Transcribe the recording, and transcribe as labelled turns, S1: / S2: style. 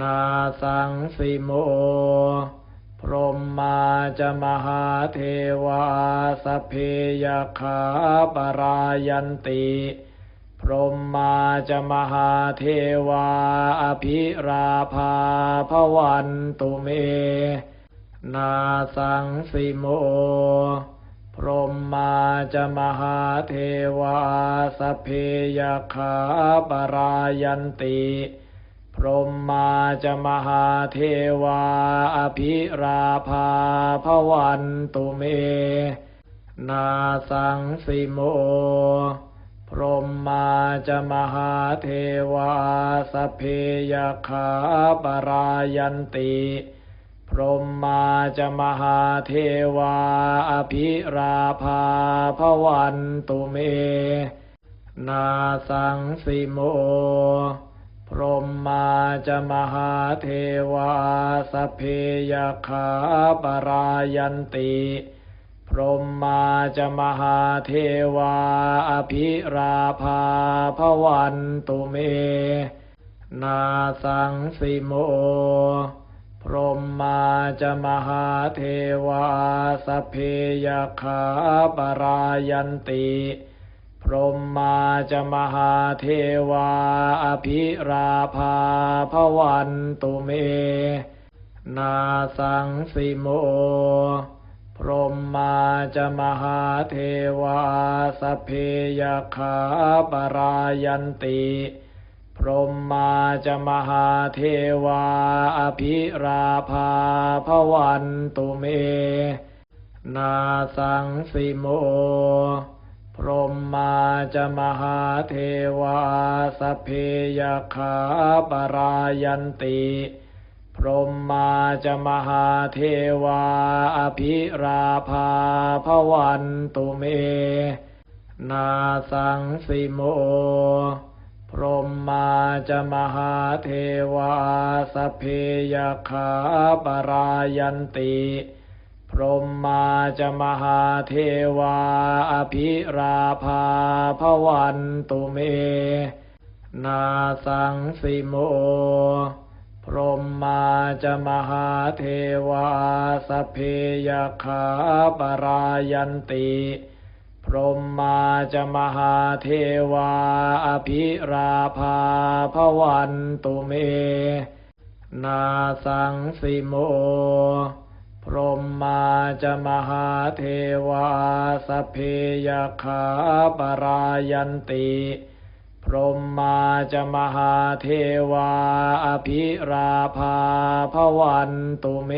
S1: นาสังสิโม พรหมาจะมหาเทวาสเพยขาปรายันติ พรหมาจะมหาเทวาอภิราภาพวันตุเม นาสังสิโมพรหมาจะมหาเทวาสเพยขาปรายันติ พรหมาจะมหาเทวา อภิราภาพวันตุเม นาสังสิโม พรหมาจะมหาเทวา สเพยขาปรายันติ พรหมาจะมหาเทวา อภิราภาพวันตุเม นาสังสิโม พรหมาจะมหาเทวาสเพยขาปรายันติ พรหมาจะมหาเทวาอภิราภาพวันตุเม นาสังสิโม พรหมาจะมหาเทวาสเพยขาปรายันติ พรหมาจะมหาเทวาอภิราภาพวันตุเม นาสังสิโม พรหมาจะมหาเทวาสเพยขาปรายันติ พรหมาจะมหาเทวาอภิราภาพวันตุเม นาสังสิโม พรหมาจะมหาเทวาสเพยขาปรายันติ พรหมาจะมหาเทวาอภิราภาพวันตุเม นาสังสิโม พรหมาจะมหาเทวาสเพยขาปรายันติ พรหมาจะมหาเทวาอภิราภาพวันตุเม นาสังสิโม พรหมาจะมหาเทวาสเพยขาปรายันติพรหมาจะมหาเทวาอภิราภาพวันตุเม นาสังสิโม พรหมาจะมหาเทวาสเพยขาปรายันติ พรหมาจะมหาเทวาอภิราภาพวันตุเม